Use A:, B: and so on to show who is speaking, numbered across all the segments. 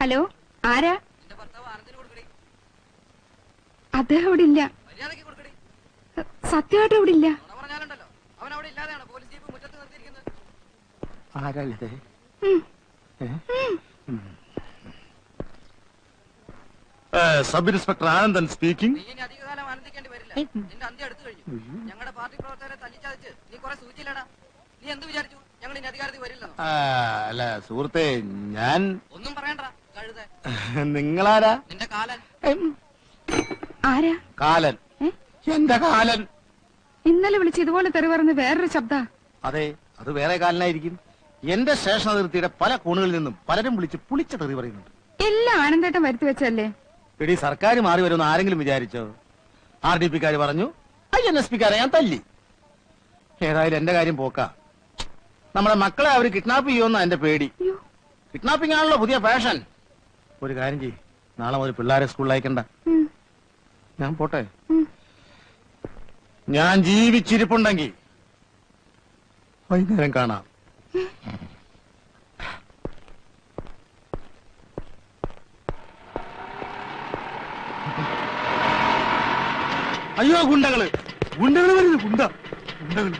A: Hello ആരാ? അദ്ദേഹം ഇവിടെ ഇല്ല സത്യമായിട്ട് അവിടെ ഇല്ല
B: നുണ പറഞ്ഞാലുണ്ടല്ലോ. അവൻ അവിടെ ഇല്ലാതെയാണ് പോലീസ് ജീപ്പ് മുറ്റത്ത് നിർത്തിയിരിക്കുന്നത്?
C: ആരാളിത്
A: ഉം.
C: Sub inspector Anandan speaking.
B: ഞങ്ങളുടെ പാർട്ടി പ്രവർത്തകരെ തല്ലിച്ചതച്ച് നീ കുറെ നീ എന്ത് വിചാരിച്ചു? ഞങ്ങൾ ഇനി അധികാരത്തിൽ വരില്ലെന്നോ?
C: അല്ല സുഹൃത്തെ ഞാൻ നിങ്ങളാരാ?
B: നിന്റെ കാലൻ.
A: ആരാ?
C: കാലൻ? എന്റെ കാലൻ.
A: ഇന്നലെ വിളിച്ച് ഇതുപോലെ തെറി പറഞ്ഞ് വേറൊരു ശബ്ദ.
C: അതെ അത് വേറെ കാലനായിരിക്കും. എന്റെ സ്റ്റേഷൻ അതിർത്തിയുടെ പല കോണുകളിൽ നിന്നും പലരും വിളിച്ച് പുളിച്ച തെറി പറയുന്നുണ്ട്.
A: എല്ലാം ആനന്ദേട്ടം വരുത്തി വെച്ചല്ലേ
C: എടി സർക്കാർ മാറി വരുമെന്ന് ആരെങ്കിലും വിചാരിച്ചോ? ആർ ഡി പിക്കാര് പറഞ്ഞു ഐ എൻ എസ് പിക്കാരെ ഞാൻ തല്ലി. ഏതായാലും എന്റെ കാര്യം പോക്ക. നമ്മളെ മക്കളെ അവർ കിഡ്നാപ്പ് ചെയ്യുമെന്നാ എന്റെ പേടി. കിഡ്നാപ്പിംഗ് ആണല്ലോ പുതിയ ഫാഷൻ. ഒരു കാര്യം ചെയ്യ്. നാളെ മുതൽ പിള്ളേരെ സ്കൂളിൽ അയക്കണ്ട. ഞാൻ പോട്ടെ? ഞാൻ ജീവിച്ചിരിപ്പുണ്ടെങ്കിൽ വൈകുന്നേരം കാണാം. അയ്യോ ഗുണ്ടകൾ. ഗുണ്ടകൾ വരുന്നു ഗുണ്ട. ഗുണ്ടകൾ.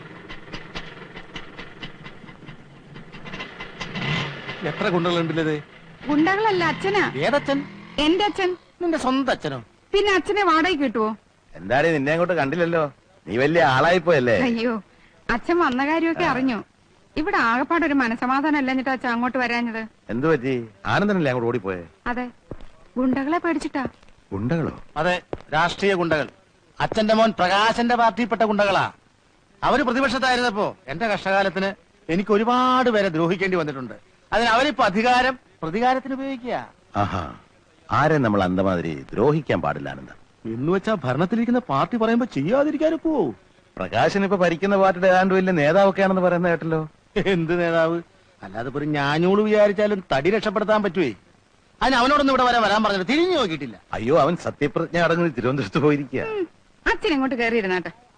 C: എത്ര ഗുണ്ടകളുണ്ടല്ലേ
A: ഗുണ്ടകളല്ല അച്ഛനാ.
C: ഏതച്ഛൻ?
A: എന്റെ അച്ഛൻ.
C: നിന്റെ സ്വന്തം അച്ഛനോ?
A: പിന്നെ അച്ഛനെ വാടകയ്ക്ക് കിട്ടുവോ?
D: എന്താടി നിന്നെ അങ്ങോട്ട് കണ്ടില്ലല്ലോ? നീ വലിയ ആളായിപ്പോയല്ലേ?
A: അയ്യോ അച്ഛൻ വന്ന കാര്യമൊക്കെ അറിഞ്ഞു. ഇവിടെ ആകപ്പാട് ഒരു മനസമാധാനം അല്ലഞ്ഞിട്ട് അച്ഛൻ അങ്ങോട്ട് വരാഞ്ഞത്?
D: എന്തു പറ്റി? ആനന്ദനല്ലേ അങ്ങോട്ട് ഓടിപ്പോയെ?
A: അതെ. ഗുണ്ടകളെ പേടിച്ചിട്ടാ.
D: ഗുണ്ടകളോ?
C: അതെ രാഷ്ട്രീയ ഗുണ്ടകൾ. അച്ഛന്റെ മോൻ പ്രകാശന്റെ പാർട്ടിയിൽപ്പെട്ട ഗുണ്ടകളാ. അവർ പ്രതിപക്ഷത്തായിരുന്നപ്പോ എന്റെ കഷ്ടകാലത്തിന് എനിക്ക് ഒരുപാട് പേരെ ദ്രോഹിക്കേണ്ടി വന്നിട്ടുണ്ട്. അതിന് അവരിപ്പോ അധികാരം പ്രതികാരത്തിന് ഉപയോഗിക്കുക.
D: ആഹാ. ആരെ നമ്മൾ അന്തമാതിരി ദ്രോഹിക്കാൻ പാടില്ല ആനന്ദ
C: എന്ന് വെച്ചാ ഭരണത്തിലിരിക്കുന്ന പാർട്ടി പറയുമ്പോ ചെയ്യാതിരിക്കാൻ പോവോ.
D: പ്രകാശൻ ഇപ്പൊ ഭരിക്കുന്ന പാർട്ടിയുടെ ഏതാണ്ട് വലിയ നേതാവൊക്കെയാണെന്ന് പറയുന്ന കേട്ടല്ലോ.
C: എന്ത് നേതാവ്? അല്ലാതെ ഇപ്പൊ ഒരു ഞാനോട് വിചാരിച്ചാലും തടി രക്ഷപ്പെടുത്താൻ പറ്റുവേ. അതിന് അവനോടൊന്നും ഇവിടെ വരെ വരാൻ പറഞ്ഞില്ല തിരിഞ്ഞു നോക്കിയിട്ടില്ല.
D: അയ്യോ അവൻ സത്യപ്രജ്ഞ അടങ്ങി തിരുവനന്തപുരത്ത് പോയിരിക്കുക
A: അച്ഛൻ ഇങ്ങോട്ട് കയറിയിരുന്നാട്ടെ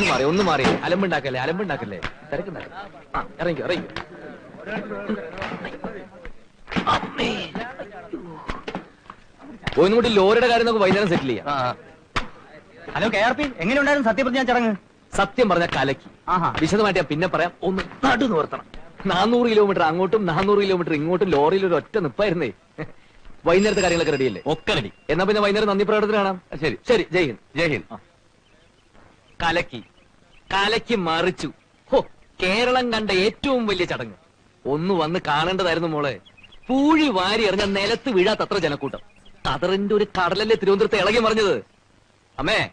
E: ഒന്ന് മാറി ഒന്ന് മാറി. അലമ്പുണ്ടാക്കല്ലേ അലമ്പുണ്ടാക്കല്ലേ? തിരക്കുണ്ടാക്കല്ലേ ആ ഇറങ്ങിക്കോ ഇറങ്ങിക്കോ. ഒന്നുകൂടി ലോറിയുടെ കാര്യം നമുക്ക് വൈകുന്നേരം സെറ്റിൽ ചെയ്യാം.
F: ഹലോ കെ ആർ പി എങ്ങനെയുണ്ടായിരുന്നു സത്യപ്രതിജ്ഞ ചടങ്ങ്?
E: സത്യം പറഞ്ഞ കലക്കി. വിശദമായിട്ട് ഞാൻ പിന്നെ പറയാം. ഒന്ന് നടു നിവർത്തണം. നാനൂറ് കിലോമീറ്റർ അങ്ങോട്ടും നാനൂറ് കിലോമീറ്റർ ഇങ്ങോട്ടും ലോറിയിൽ ഒരു ഒറ്റ നിപ്പായിരുന്നേ. വൈകുന്നേരത്തെ കാര്യങ്ങളൊക്കെ റെഡിയല്ലേ
F: ഒക്കെ റെഡി
E: എന്നാ പിന്നെ വൈകുന്നേരം നന്ദി പ്രകടനത്തിന് കാണാം.
F: ശരി.
E: ശരി ജയ് ഹിന്ദ്.
F: ജയ് ഹിന്ദ്.
E: കലക്കി. കലക്കി മറിച്ചു. ഹോ കേരളം കണ്ട ഏറ്റവും വലിയ ചടങ്ങ്. ഒന്ന് വന്ന് കാണേണ്ടതായിരുന്നു മോളെ. പൂഴി വാരി എറിഞ്ഞ നിലത്ത് വീഴാത്തത്ര ജനക്കൂട്ടം. കതറിന്റെ ഒരു കടലല്ലേ തിരുവനന്തപുരത്ത് ഇളകി മറിഞ്ഞത്? അമ്മേ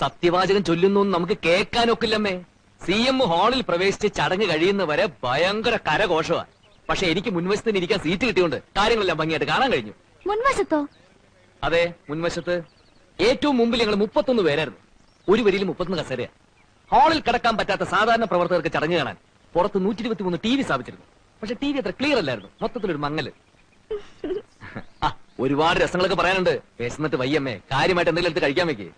E: സത്യവാചകം ചൊല്ലുന്നു നമുക്ക് കേൾക്കാനൊക്കില്ലമ്മേ. സി എം ഹാളിൽ പ്രവേശിച്ച് ചടങ്ങ് കഴിയുന്നവരെ ഭയങ്കര കരഘോഷമാണ് പക്ഷെ എനിക്ക് മുൻവശത്ത് നിന്ന് ഇരിക്കാൻ സീറ്റ് കിട്ടിയോണ്ട് കാര്യങ്ങളെല്ലാം ഭംഗിയായിട്ട് കാണാൻ കഴിഞ്ഞു.
G: മുൻവശത്തോ?
E: അതെ മുൻവശത്ത്. ഏറ്റവും മുമ്പിൽ ഞങ്ങൾ മുപ്പത്തൊന്ന് പേരായിരുന്നു. ഒരു വരിയിൽ മുപ്പത്തൊന്ന് കസേരയാ. ഹാളിൽ കിടക്കാൻ പറ്റാത്ത സാധാരണ പ്രവർത്തകർക്ക് ചടങ്ങ് കാണാൻ പുറത്ത് നൂറ്റി ഇരുപത്തി മൂന്ന് ടി വി സ്ഥാപിച്ചിരുന്നു. പക്ഷെ ടി വി അത്ര ക്ലിയർ അല്ലായിരുന്നു. മൊത്തത്തിലൊരു മങ്ങൽ. ഒരുപാട് രസങ്ങളൊക്കെ പറയാനുണ്ട്. വിശന്നിട്ട് വയ്യമ്മേ കാര്യമായിട്ട് എന്തെങ്കിലും എടുത്ത് കഴിക്കാൻ വെക്കേ.